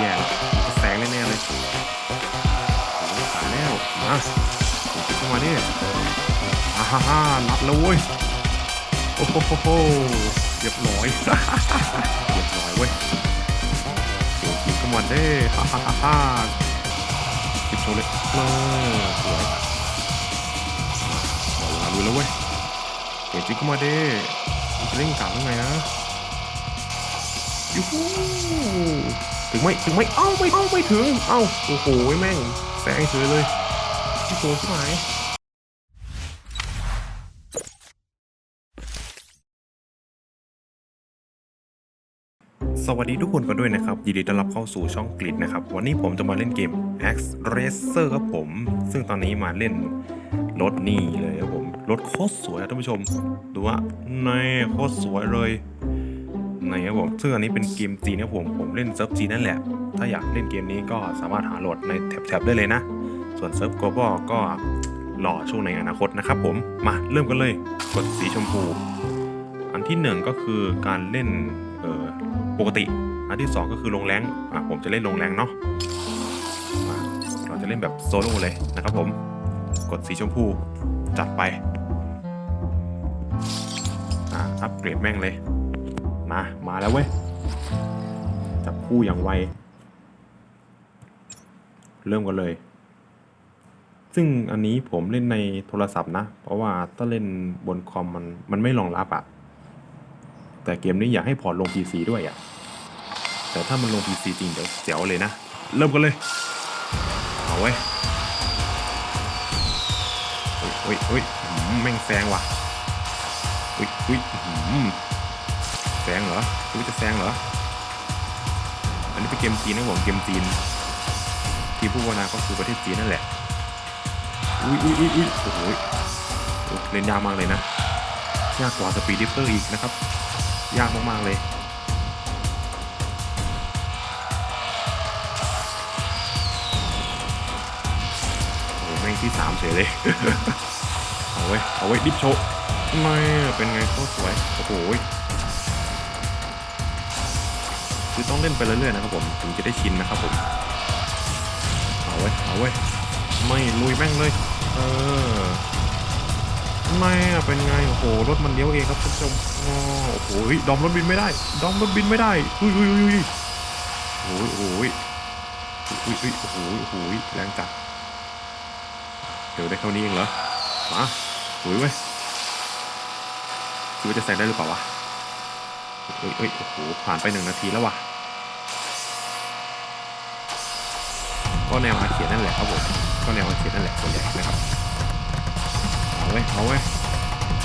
แย่แล้วแสงแน่ๆเลยโอ้โหตายแล้วมาติดเข้ามาดิอ่าฮ่าฮ่านัดแล้วเว้ยโอ้โหโหโหเรียบร้อยเรียบร้อยเว้ยโอ้โหกินเข้ามาเด้ฮ่าฮ่าฮ่าฮ่าติดโชว์เลยเออสวยเอาลุยแล้วเว้ยเก่งจริงเข้ามาเด้จะเล่นกลับยังไงนะยูฮู ถึงไหมถึงไหมเอ้าไม่เอ้าไม่ถึง เอ้าโอ้โหแม่งแซงเฉยเลยที่โกงใช่ไหมสวัสดีทุกคนกันด้วยนะครับ ยินดีต้อนรับเข้าสู่ช่องกลิดนะครับ วันนี้ผมจะมาเล่นเกม X Racer ครับผม ซึ่งตอนนี้มาเล่นรถนี่เลยครับผม รถโคตรสวยท่านผู้ชม ดูว่าในโคตรสวยเลย ในครับผม ซึ่งอันนี้เป็นเกมจีนนะครับผมผมเล่นเซิร์ฟจีนนั่นแหละ ถ้าอยากเล่นเกมนี้ก็สามารถหาโหลดในแท็บๆได้เลยนะ ส่วนเซิร์ฟ global ก็รอช่วงในอนาคตนะครับผม มาเริ่มกันเลย กดสีชมพู อันที่หนึ่งก็คือการเล่นเออปกติ อันที่สองก็คือลงแรงอะผมจะเล่นลงแรงเนาะมาเราจะเล่นแบบโซโล่เลยนะครับผม กดสีชมพูจัดไป อ่าอัปเกรดแม่งเลย มา มาแล้วเว้ย จับคู่อย่างไว เริ่มกันเลย ซึ่งอันนี้ผมเล่นในโทรศัพท์นะ เพราะว่าถ้าเล่นบนคอมมันมันไม่รองรับอะแต่เกมนี้อยากให้พอร์ตลง PC ด้วยอะแต่ถ้ามันลง PC จริงเดี๋ยวเจ๋วเลยนะ เริ่มกันเลย เอาเว้เฮ้ยเฮ้ยเฮ้ยแม่งแซงว่ะเฮ้ยเฮ้ย งเหรอคิดว่าจะแซงเหรอ อันนี้เป็นเกมจีนนะผมเกมจีน ที่ผู้วนาก็คือประเทศจีนนั่นแหละ อุ้ยอุ้ยอุ้ยอุ้ยโอ้โหเล่นยากมากเลยนะ ยากกว่าสปีดดิฟเฟอร์อีกนะครับ ยากมากๆเลยโอ้โหแม่งที่สามเฉยเลย เอาไว้ เอาไว้ดิฟโชว์ไม่เป็นไงโคตรสวย โอ้โห คือต้องเล่นไปเรื่อยๆนะครับผมถึงจะได้ชินนะครับผมเอาไว้เอาไว้ไม่ลุยแม่งเลยเออไม่เป็นไงโอ้โหรถมันเลี้ยวเองครับท่านผู้ชมโอ้โหดอมรถบินไม่ได้ ดอมรถบินไม่ได้อุ้ยอุ้ยอุ้ยอุ้ยโอ้ยโอ้ยอุ้ยอุ้ยโอ้โหโอ้โหแรงจัดเดี๋ยวได้เท่านี้เองเหรอมาโอ้ยเว้ยคิดว่าจะแซงได้หรือเปล่าวะ เอ้ยเอ้ยโอ้โห ผ่านไปหนึ่งนาทีแล้วว่ะ ก็แนวอาเขียนนั่นแหละครับผม ก็แนวอาเขียนนั่นแหละส่วนใหญ่นะครับ เอาเว้เอาเว้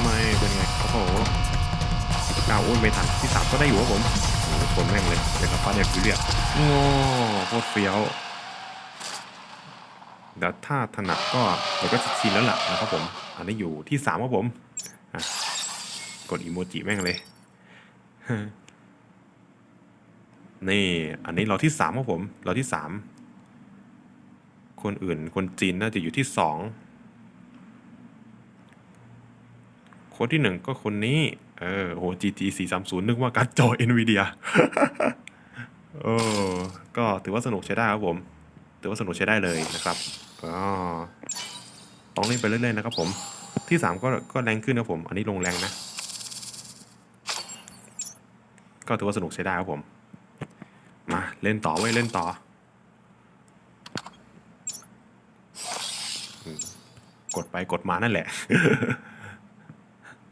ไม่เป็นไงโอ้โหกาวโอ้ยไม่ทันที่สามก็ได้อยู่ครับผมโอ้โหชนแม่งเลยเป็นกับฟ้าเนี่ยฟิเรียโอ้โคตรเฟี้ยวเดี๋ยวถ้าถนัดก็เดี๋ยวก็ชินแล้วล่ะนะครับผม อันนี้อยู่ที่สามครับผมกดอีโมจิแม่งเลย นี่ อันนี้เราที่สามครับผม เราที่สาม คนอื่น คนจีนน่าจะอยู่ที่สอง คนที่หนึ่งก็คนนี้ เออโห GT 4 3 0 นึกว่าการ์ดจอ NVIDIA เออก็ถือว่าสนุกใช้ได้ครับผม ถือว่าสนุกใช้ได้เลยนะครับก็ต้องเล่นไปเรื่อยๆนะครับผม ที่สามก็ก็แรงขึ้นนะผม อันนี้ลงแรงนะ ก็ถือว่าสนุกใช้ได้ครับผม มา เล่นต่อไว้ยเล่นต่อ กดไปกดมานั่นแหละ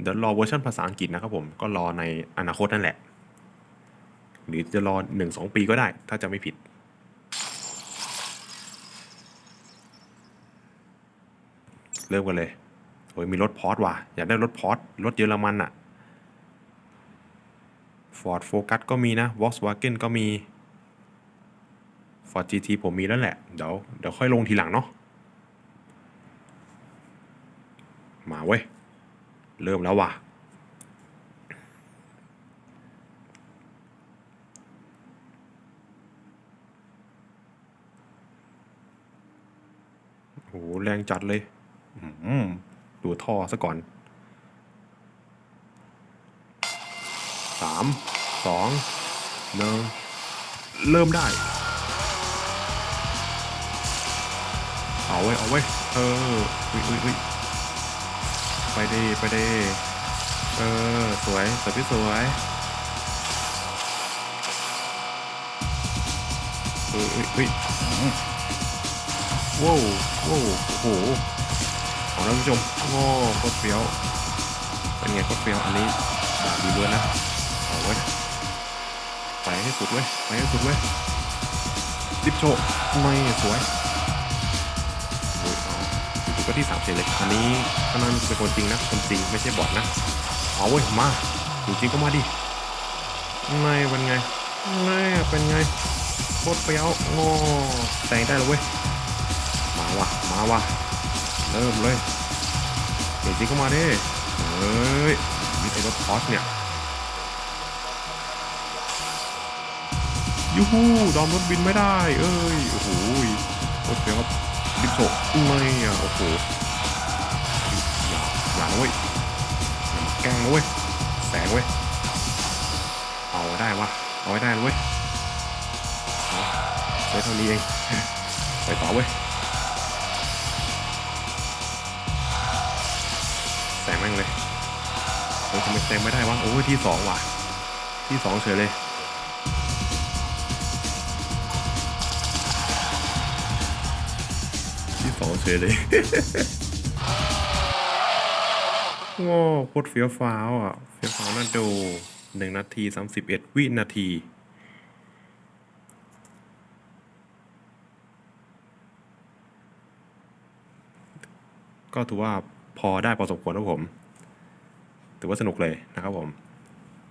เดี๋ยวรอเวอร์ชันภาษาอังกฤษนะครับผม ก็รอในอนาคตนั่นแหละ หรือจะรอหนึ่งสองปีก็ได้ ถ้าจะไม่ผิดเริ่มกันเลย โอ้ยมีรถพอร์ตว่ะ อยากได้รถพอร์ตรถเยอรมันอะ Ford Focus ก็มีนะ Volkswagen ก็มี Ford GT ผมมีแล้วแหละ เดี๋ยวเดี๋ยวค่อยลงทีหลังเนาะมาเว้ย เริ่มแล้วว่ะ โห แรงจัดเลย ดูท่อซะก่อนสาม สองหนึ่งเริ่มได้ เอาไว้เอาไว้เอออุ้ยอุ้ยอุ้ยไปดีไปดีเออ สวยสวยพี่สวยเฮ้ยอุ้ยว้าวว้าวโอ้โหของท่านผู้ชมโอ้โคตรเฟี้ยว เป็นไงโคตรเฟี้ยว อันนี้ดีด้วยนะ เอาไว้ ไปให้สุดเว้ยไปให้สุดเว้ยดิฟโชว์ไม่สวยโอ้ยอาอยู่ก็ที่สามเฉยเลยอันนี้ก็นั่นเป็นคนจริงนะคนจริงไม่ใช่บอทนะเอาเว้ยมาอยู่จริงก็มาดิไม่เป็นไงไม่เป็นไงโคตรเปี้ยวงอแซงได้แล้วเว้ยมาว่ะมาว่ะเริ่มเลยเดี๋ยวจริงก็มาดิเฮ้ยมีไอ้รถพอสเนี่ย ยูฮูดอมรถบินไม่ได้ เอ้ย โอ้โหรถเฟี้ยวครับดิบโชไม่อะโอ้โห อย่าอย่าเว้ยอย่ามาแกล้งเว้ย แสงเว้ย เอาได้วะ เอาไว้ได้เว้ยไว้เท่านี้เอง ไปต่อเว้ย แสงแม่งเลยโอ้ยทำไมแสงไม่ได้วะ โอ้ยที่สองว่ะ ที่สองเฉยเลย เฉยเลยโง่โคตรเฟี้ยวฟ้าวอะ เฟี้ยวฟ้าวน่าดูหนึ่งนาทีสามสิบเอ็ดวินาที ก็ถือว่าพอได้พอสมควรครับผม ถือว่าสนุกเลยนะครับผม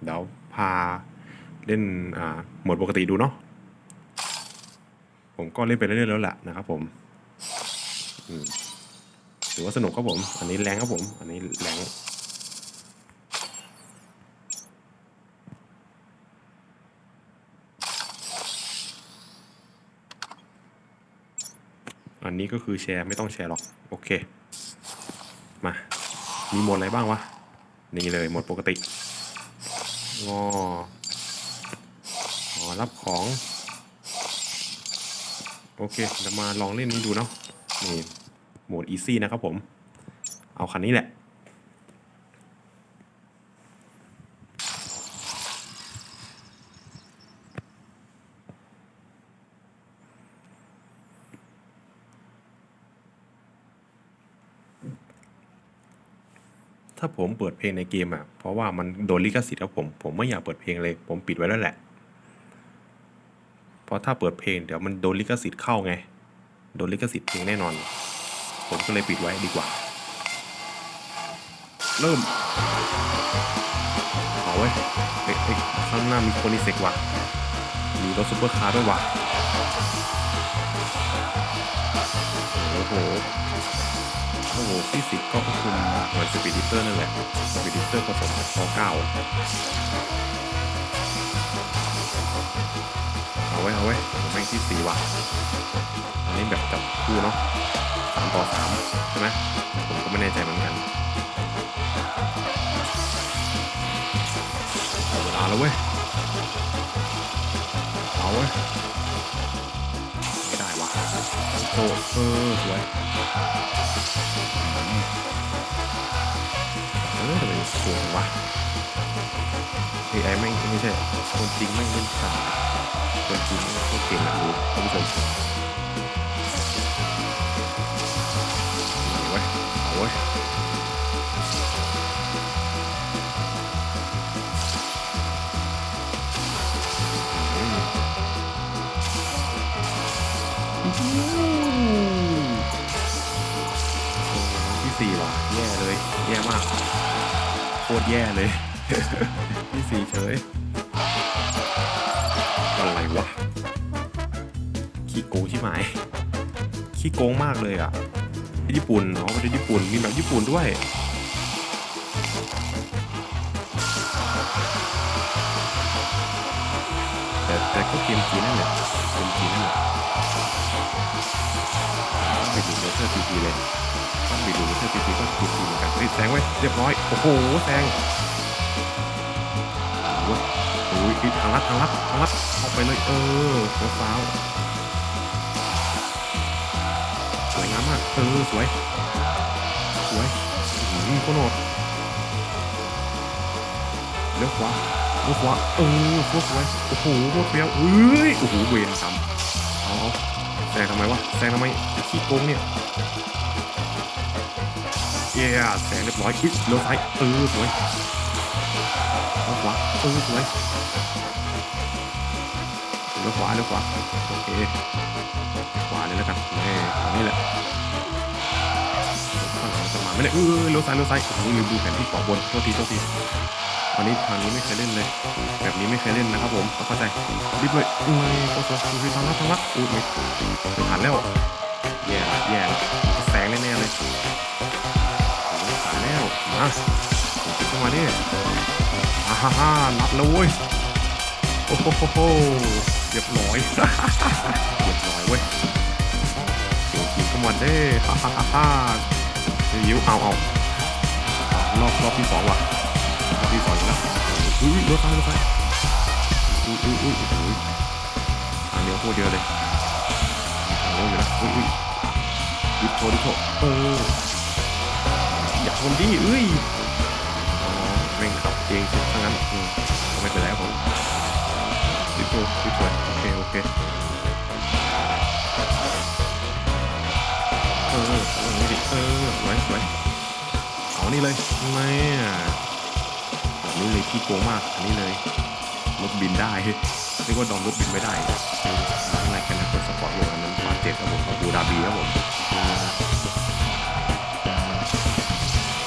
เดี๋ยวพาเล่นอ่าหมดปกติดูเนาะ ผมก็เล่นไปเรื่อยๆแล้วแหละนะครับผม ถือว่าสนุกครับผม อันนี้แรงครับผม อันนี้แรงอันนี้ก็คือแชร์ไม่ต้องแชร์หรอก โอเค มา มีหมดอะไรบ้างวะ นี่เลยหมดปกติงอขอรับของ โอเคเดี๋ยวมาลองเล่นนี้ดูเนาะ นี่โหมด easy นะครับผม เอาคันนี้แหละ ถ้าผมเปิดเพลงในเกมอะ เพราะว่ามันโดนลิขสิทธิ์ครับผม ผมไม่อยากเปิดเพลงเลย ผมปิดไว้แล้วแหละ เพราะถ้าเปิดเพลงเดี๋ยวมันโดนลิขสิทธิ์เข้าไง โดนลิขสิทธิ์เพลงแน่นอน ผมก็เลยปิดไว้ดีกว่า เริ่มเอาไว้เอ้ยเอ้ยข้างหน้ามีคนิเซกว่ะมีรถซุปเปอร์คาร์ด้วยว่ะโอ้โหโอ้โหฟิสิกส์ก็ควบคุมเหมือนสปีดดิเตอร์นั่นแหละสปีดดิเตอร์ผสมกับคอเก้า ไว้เอาไว้แม่งที่สี่ว่ะอันนี้แบบจับคู่เนาะสามต่อสามใช่ไหมผมก็ไม่แน่ใจเหมือนกันเอาเวลาแล้วเว้ยเอาเว้ยไม่ได้ว่ะโอ้เออสวยเออทำไมโกงวะ AI ไม่งไม่ใช่คนจริงไม่งเล่นฉาคนจริงแม่งโคตรเก่งอะดูท่านผู้ชมเอาเว้เอาเว้ยอืมอื้อหือโอ้ที่สี่ว่ะแย่เลย แย่มาก โคตรแย่เลย ที่สี่เฉย อะไรวะ ขี้โกงชิบหาย ขี้โกงมากเลยอะ ญี่ปุ่นอ๋อประเทศญี่ปุ่น มีแบบญี่ปุ่นด้วยแต่แต่ก็เกมจีนนั่นแหละเกมจีนนั่นแหละต้องไปดูเนเธอร์พีพีเลยต้องไปดูเนเธอร์พีพีก็จีนจีเหมือนกันเฮ้ยแซงไว้เรียบร้อย โอ้โหแซง อ้ยทางลัดทางลัดทางลัดเข้าไปเลยเออฟ้าวฟ้าสวยงามมากเออสวยสวยอืมโคโนดเลี้ยวขวาเลี้ยวขวาเออโคตรสวยโอ้โหโคตรเฟี้ยวเอ้ยโอ้โหเวรซ้ำเอาเอาแซงทำไมวะแซงทำไมขี้โกงเนี่ยเย้แซงเรียบร้อยอุ๊ยเลี้ยวซ้ายเออสวย เลี้ยวขวาเออสวยเลี้ยวขวาเลี้ยวขวาโอเคขวาเลยแล้วกันนี่นี้แหละข้างหลังจะมาไม่ได้เออเลี้ยวซ้ายเลี้ยวซ้ายโอ้โหลืมดูแผนที่ขวาบนโทษทีโทษทีตอนนี้ทางนี้ไม่เคยเล่นเลย แบบนี้ไม่เคยเล่นนะครับผมต้องเข้าใจรีบเลยอุ้ยโอ้โหคือทางลัดทางลัดอุ้ยไม่ไม่ทันแล้วแย่แย่แสงแน่ๆเลยโอ้ยผ่านแล้วมาเข้ามาดิอ่าฮ่าฮ่านัดแล้วเว้ยโอ้โหโหโหเรียบร้อยเรียบร้อยเว้ยเดี๋ยวกินเข้ามาเด้ฮ่าฮ่าฮ่าฮ่ายิ้วเอาเอารอบรอบที่สองว่ะรอบที่สองอีกแล้วอุ้ยรถไฟรถไฟอุ้ยอุ้ยอุ้ยอุ้ยทางเดียวโคตรเดียวเลยทางเดียวอยู่แล้วอุ้ยอุ้ยดิโชดิโชเอออย่าชนดิเอ้ย เองสิถ้างั้นอืมไม่เป็นไรครับผมดิบโชดิบโชโอเคโอเคเออเออนี่ดิเออสวยสวยเอานี่เลยไม่แบบนี้เลยขี้โกงมากอันนี้เลยรถบินได้เรียกว่าดอมรถบินไม่ได้ข้างในแค่นั้นเป็นสปอร์ตโหมดอันนั้นฟาเจ็ดครับผมของบูดาบีครับผม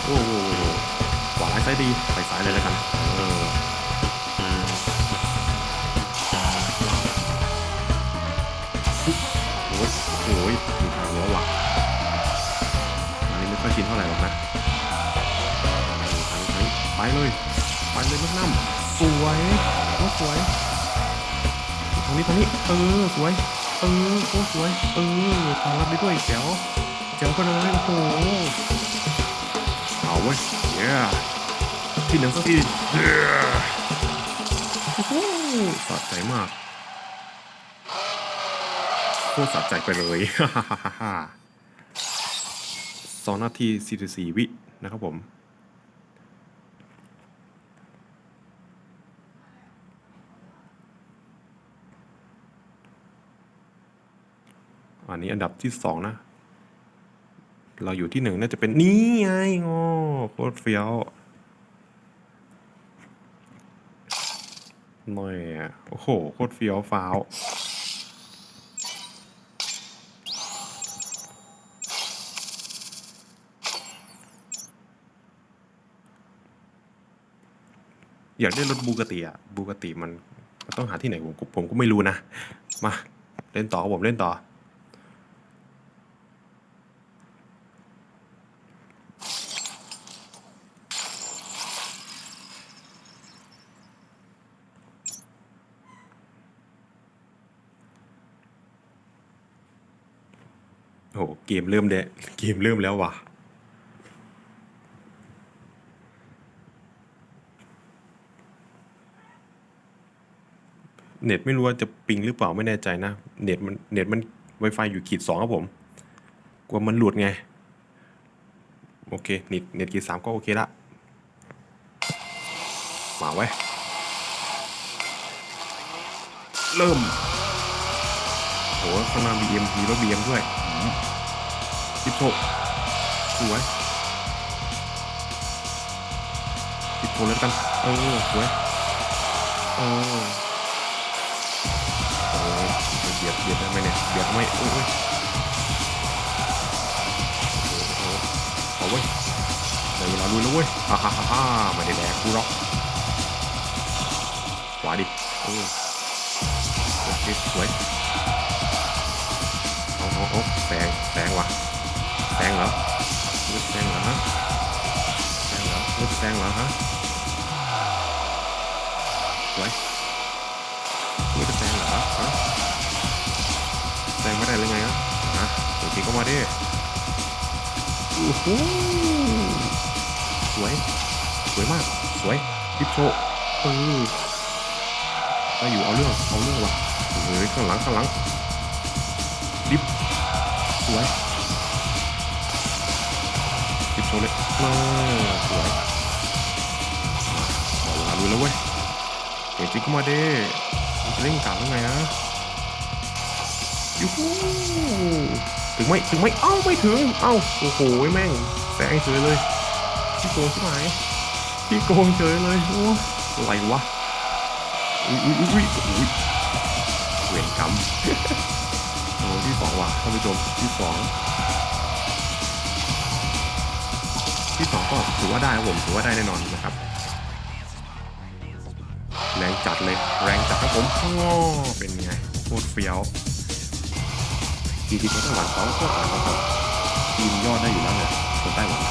โอ้โห ซ้ายดีไปซ้ายเลยแล้วกันเออโอ้ยโอ้ยมีทางเลี้ยวว่ะอันนี้ไม่ค่อยชินเท่าไหร่หรอกนะทางนี้ไปเลยไปเลยลูกน้ำสวยโอ้สวยทางนี้ทางนี้เออสวยเออโอ้สวยเออทางรับได้ด้วยแจ๋วแจ๋วไปเลยโอ้โหเอาเว้ยเย้ ที่หนึ่งสักทีเย้โอ้โหสะใจมากโคตรสะใจไปเลยสองนาทีสี่สี่วินะครับผมอันนี้อันดับที่สองนะ เราอยู่ที่หนึ่งน่าจะเป็นนี่ไงงอโคตรเฟี้ยว หน่อยอะ โอ้โห โคตรเฟี้ยวฟ้าวอยากได้รถบูกติอะบูกติมันมันต้องหาที่ไหนผมก็ผมก็ไม่รู้นะ มา เล่นต่อผมเล่นต่อ โอ้โหเกมเริ่มเดะเกมเริ่มแล้วว่ะเน็ตไม่รู้ว่าจะปิงหรือเปล่าไม่แน่ใจนะ เน็ตมันเน็ตมัน Wi-Fi อยู่ขีดสองครับผม กลัวมันหลุดไง โอเคเน็ตเน็ตขีดสามก็โอเคละ มาไว้ เริ่มโหข้างหน้า BM มีรถ BM ด้วย ทิปโชสวยทิปโชแล้วกัน เออ สวย เออโอ้ยเบียดเบียดได้ไหมเนี่ยเบียดไม่โอ้ยโอ้โหเอาเว้ยได้เวลาลุยแล้วเว้ยฮ่าฮ่าฮ่าฮ่าไม่ได้แหลกกูหรอกขวาดิเออโอเคสวย เอาเอาเอาแซงแซงว่ะแซงเหรอรถแซงเหรอฮะแซงเหรอรถแซงเหรอฮะสวยม่จะแซงเหรอฮะแซงไม่ได้เลยไงฮะฮะเดี๋ยวทีก็มาดิโอ้โหสวยสวยมากสวยดิฟโชว์เออได้อยู่เอาเรื่องเอาเรื่องว่ะเฮ้ยข้างหลังข้างหลังดิฟ สวยว์เลยเออสวยเอาเวลาลุยแล้วเว้ยเก่งจริงก็มาเด้มันจะเล่นกลับยังไงนะยูฮูถึงไหมถึงไหมเอ้าไม่ถึง เอ้าโอ้โหแม่งแซงเฉยเลยพี่โกงใช่ไหมพี่โกงเฉยเลยโอ้อะไรวะอุ้ยอุ้ยอุ้ยอุ้ยเวรกรรม อ้ที่สองว่ะท่านผู้ชมที่สองที่สองก็ถือว่าได้ครับผมถือว่าได้แน่นอนนะครับ แรงจัดเลย แรงจัดครับผมง้อเป็นไงโคตรเฟี้ยวจริงๆไต้หวันเขาโคตรอ่านเขาทีมยอดได้อยู่แล้วเนี่ยคนไต้หวัน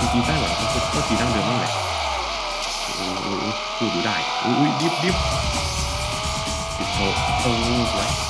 จริงๆไต้หวันเขาก็ทีมดั้งเดิมนั่นแหละโอ้หพูดอยู่ได้อุ้ยดิบดิบดิบโชว์โอ้สว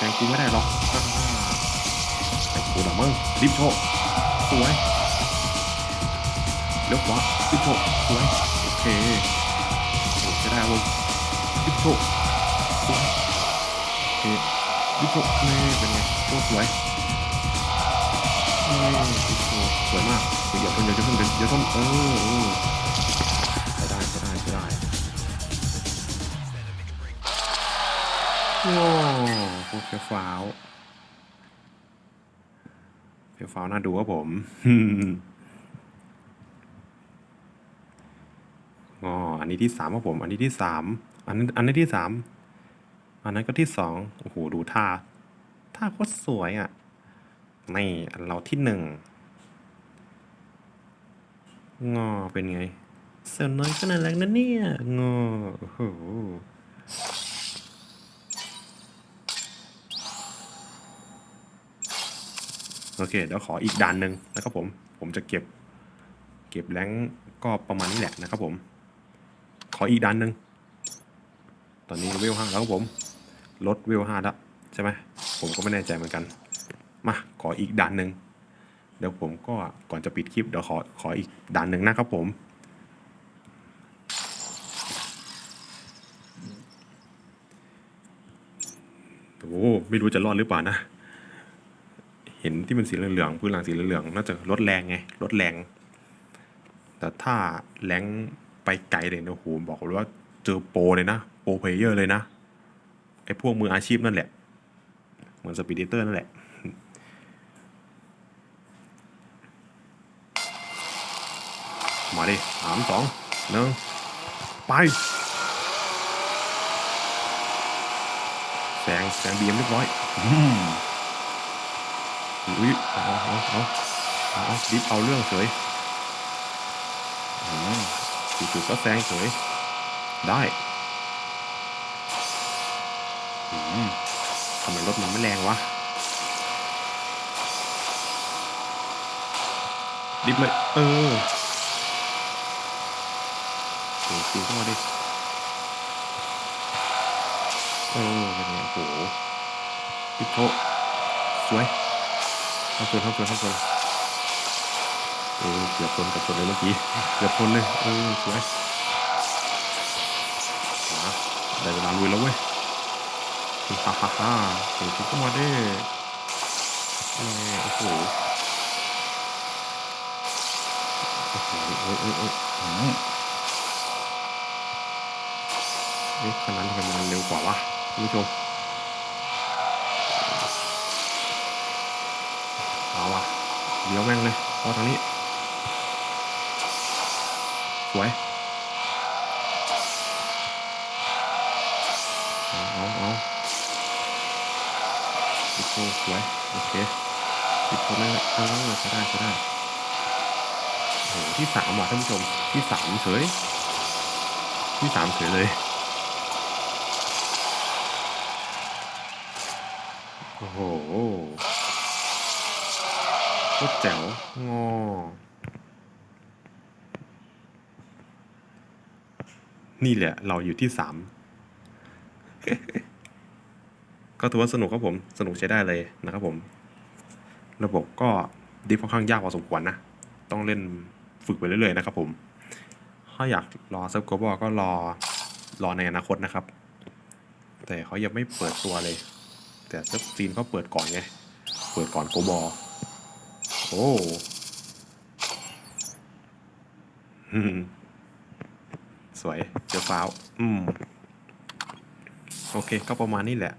แซงกูไม่ได้หรอกฮ่าฮ่าแต่กูละมึงรีบโชว์สวยเลี้ยวขวารีบโชว์สวยโอเคโอ้จะได้วงรีบโชว์สวยโอเครีบโชว์นี่เป็นไงโอ้สวยนี่รีบโชว์สวยมากอย่าชนอย่าชนอย่าชนเออเออใช้ได้ใช้ได้ใช้ได้โอ้โหเฟี้ยวฟ้าวเฟี้ยวฟ้าวน่าดูครับผมอ๋ออันนี้ที่สามครับผม อันนี้ที่สามอันนั้นอันนี้ที่สามอันนั้นก็ที่สองโอ้โหดูท่าท่าโคตรสวยอะนี่อันเราที่หนึ่งงอเป็นไงเสือน้อยก็น่ารักนะเนี่ยงอโอ้โห โอเคเดี๋ยวขออีกด่านหนึ่งนะครับผม ผมจะเก็บ เก็บแรงก็ประมาณนี้แหละนะครับผม ขออีกด่านหนึ่งตอนนี้เวลห้าแล้วครับผมลดเวลห้าแล้วใช่ไหมผมก็ไม่แน่ใจเหมือนกัน มาขออีกด่านหนึ่งเดี๋ยวผมก็ก่อนจะปิดคลิปเดี๋ยวขอขออีกด่านหนึ่งนะครับผมโอ้ไม่รู้จะรอดหรือเปล่านะ เห็นที่มันสีเหลืองๆพื้นหลังสีเหลืองๆน่าจะลดแรงไงลดแรง แต่ถ้าแรงไปไกลเลยนะโอ้โหบอกเลยว่าเจอโปรเลยนะโปรเพลเยอร์เลยนะไอ้พวกมืออาชีพนั่นแหละ เหมือนสปีดเตอร์นั่นแหละมาดิสามสองหนึ่งไปแซงแซงบีมเรียบร้อย อุ้ยเอาเอาเอาเอาดิฟเอาเรื่องเฉยจู่ๆก็แซงเฉยได้ทำไมรถมันไม่แรงวะ ดิฟเลยเออโอ้จริงเข้ามาดิเออเป็นไงโหพิฟโตสวย ทำสวยทำสวยทำสวยเออเกือบชนกับชนเลยเมื่อกี้เกือบชนเลยเออสวยมาได้เวลาลุยแล้วเว้ยฮ่าฮ่าฮ่าเฮ้ยก็มาด้โอ้โหโอ้โหเอ้ยเอ้ยเอ้ยอืมเอ๊ะคันนั้ทำไมมันเร็วกว่าวะคุณผู้ชม เอาว่ะ เดี๋ยวแม่งเลยพอทางนี้ สวย เอาเอาเอาโอ้โหสวย โอเคติดคนเลยเออใช้ได้ใช้ได้โอ้โหที่สามว่ะท่านผู้ชม ที่สามเฉย ที่สามเฉยเลยโอ้โห โคตรแจ๋วงอนี่แหละ เราอยู่ที่สามก็ถือว่าสนุกครับผม สนุกใช้ได้เลยนะครับผม ระบบก็ดิฟค่อนข้างยากพอสมควรนะ ต้องเล่นฝึกไปเรื่อยๆนะครับผม ถ้าอยากรอเซิร์ฟโกบอก็รอรอในอนาคตนะครับ แต่เขายังไม่เปิดตัวเลย แต่เซิร์ฟซีนเขาเปิดก่อนไง เปิดก่อนโกบอ โอ้สวยเจ้าฟ้าวอืม โอเค ก็ประมาณนี้แหละ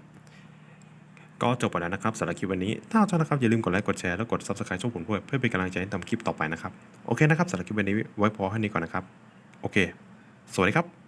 ก็จบไปแล้วนะครับสำหรับคลิปวันนี้ ถ้าชอบนะครับ อย่าลืมกดไลค์ กดแชร์ แล้วกด subscribe ช่องผมด้วย เพื่อเป็นกำลังใจให้ทำคลิปต่อไปนะครับ โอเคนะครับสำหรับคลิปวันนี้ไว้พอแค่นี้ก่อนนะครับ โอเค สวัสดีครับ